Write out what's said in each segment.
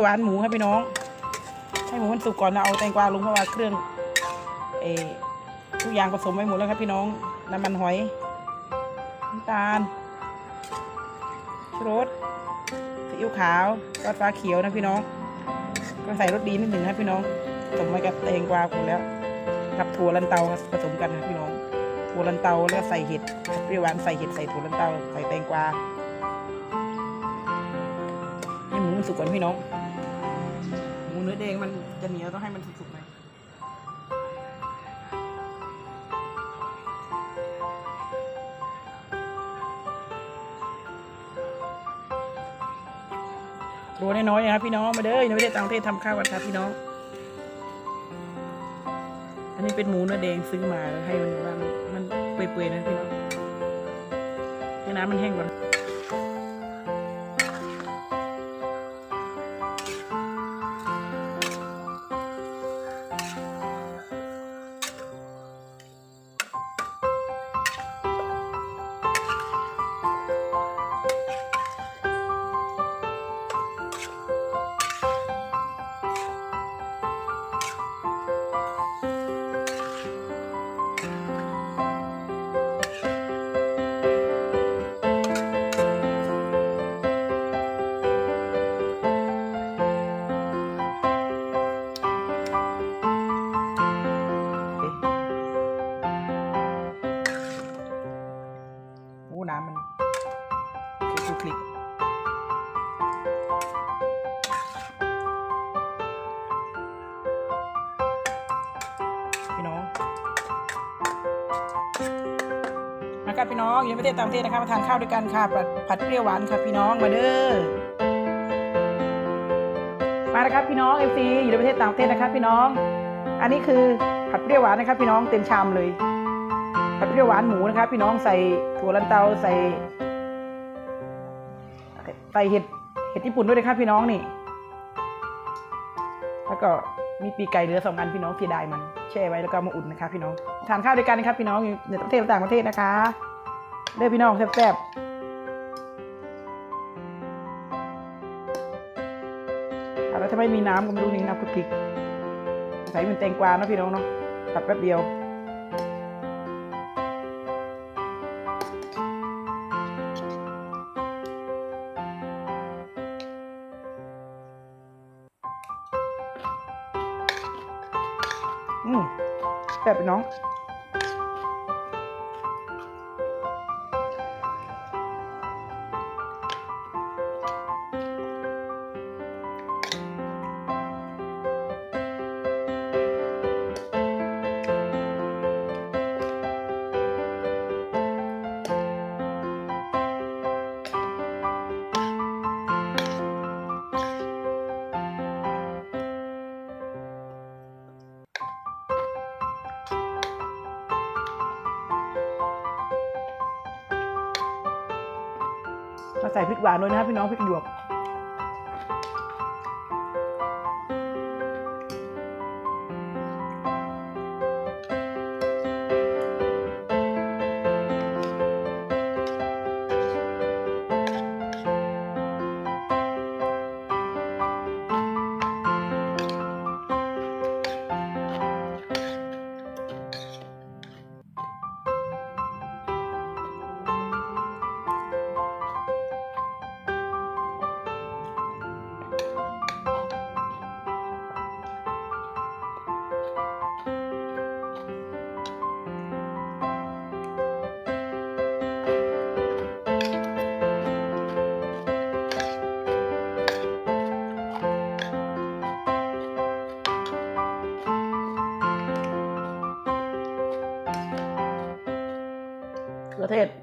หวานหมูครับพี่น้อง ให้หมูมันสุกก่อนนะเอาแตงกวาลงเพราะว่าเครื่องเอทุกอย่างผสมไว้หมดแล้วครับพี่น้องน้ำมันหอยน้ำตาลชูรสซีอิ๊วขาวซอสฟ้าเขียวนะพี่น้อง ก็ใส่รสดีนิดหนึ่งครับพี่น้องผสมไว้กับแตงกวาหมดแล้วกับถั่วลันเตาผสมกันนะพี่น้องถั่วลันเตาแล้วใส่เห็ดเปรี้ยวหวานใส่เห็ดใส่ถั่วลันเตาใส่แตงกวาให้หมูมันสุกก่อนพี่น้อง เนื้อแดงมันจะเหนียวต้องให้มันสุกๆหน่อยรัวน้อยๆนะครับพี่น้องมาเด้อในประเทศต่างประเทศทำข้าวกันครับพี่น้อง อันนี้เป็นหมูเนื้อแดงซื้อมาให้มันว่ามันมันเปื่อยๆนะพี่น้องให้น้ำมันแห้งก่อน น้ำมันคลุกคลิกพี่น้องมาครับพี่น้องอยู่ในประเทศต่างประเทศนะครับมาทานข้าวด้วยกันค่ะผัดผัดเปรี้ยวหวานครับพี่น้องมาเด้อมาแล้วครับพี่น้องเอฟซีอยู่ในประเทศต่างประเทศนะครับพี่น้อง อันนี้คือผัดเปรี้ยวหวานนะครับพี่น้องเต็มชามเลย ผัดเปรี้ยวหวานหมูนะครับ พี่น้องใส่ถั่วลันเตาใส่ใส่เห็ดเห็ดญี่ปุ่นด้วยนะครับพี่น้องนี่แล้วก็มีปีกไก่เหลือสองอันพี่น้องเสียดายมันแช่ไว้แล้วก็มาอุ่นนะคะพี่น้องทานข้าวด้วยกันนะครับพี่น้องอยู่ในประเทศต่างประเทศนะคะเด้อพี่น้องแซ่บๆแล้วถ้าไม่มีน้ำก็ไม่รู้นี่น้ำพริกใส่เป็นแตงกวาเนาะพี่น้องเนาะผัดแป๊บเดียว อืมแบบน้อง ใส่พริกหวานด้วยนะครับพี่น้องพริกหยวก เขือเทศ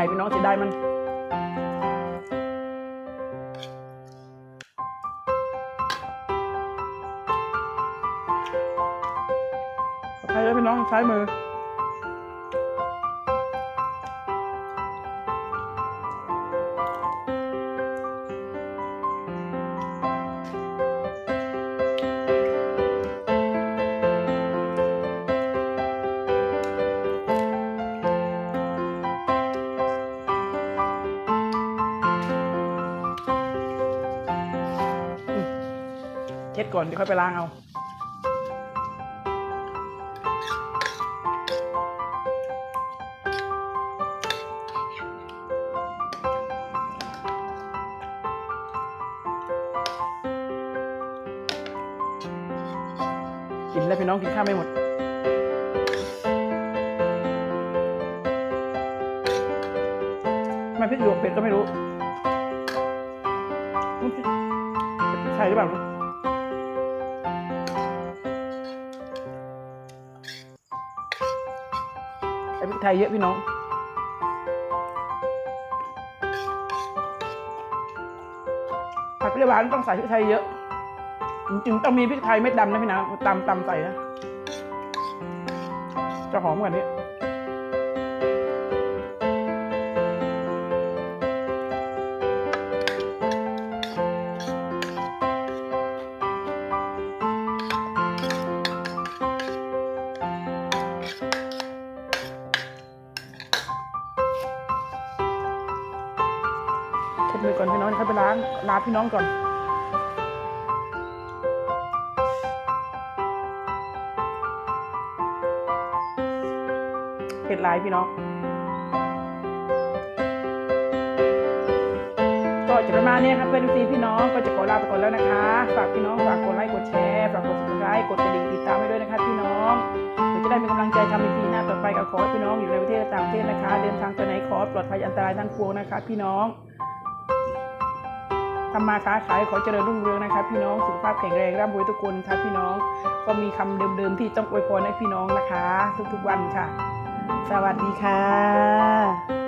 ก่พี่น้องเสียดายมันใช้แล้วพี่น้องใช้มือ ช็ดก่อนเดี๋ยวค่อยไปล้างเอากินแล้วพี่น้องกินข้าวไม่หมดทำไมพริกหยวกเป็ดก็ไม่รู้มันพริกใช่หรือเปล่า นะไอ้พริกไทยเยอะพี่น้อง ผัดเปรี้ยวหวานต้องใส่พริกไทยเยอะ จริงๆต้องมีพริกไทยเม็ดดำนะพี่นะตำตำใส่นะ จะหอมกว่านี้ ลาพี่น้องก่อนเผ็ดหลายพี่น้อง ก็จะประมาณนี้ครับเพื่อนซีพี่น้องก็จะขอลาไปก่อนแล้วนะคะ ฝากพี่น้องฝากกดไลค์กดแชร์ฝากกด subscribe กดกระดิ่งติดตามให้ด้วยนะคะพี่น้องเพื่อจะได้มีกำลังใจทำในปีหน้าต่อไปกับขอให้พี่น้องอยู่ในประเทศต่างประเทศนะคะ เดินทางไปไหนขอปลอดภัยอันตรายทั้งปวงนะคะ พี่น้อง ทำมาค้าขายขอเจริญรุ่งเรืองนะคะพี่น้องสุขภาพแข็งแรงร่ำรวยทุกคนค่ะพี่น้องก็มีคำเดิมๆที่ต้องอวยพรให้พี่น้องนะคะ ทุกๆวันค่ะ สวัสดีค่ะ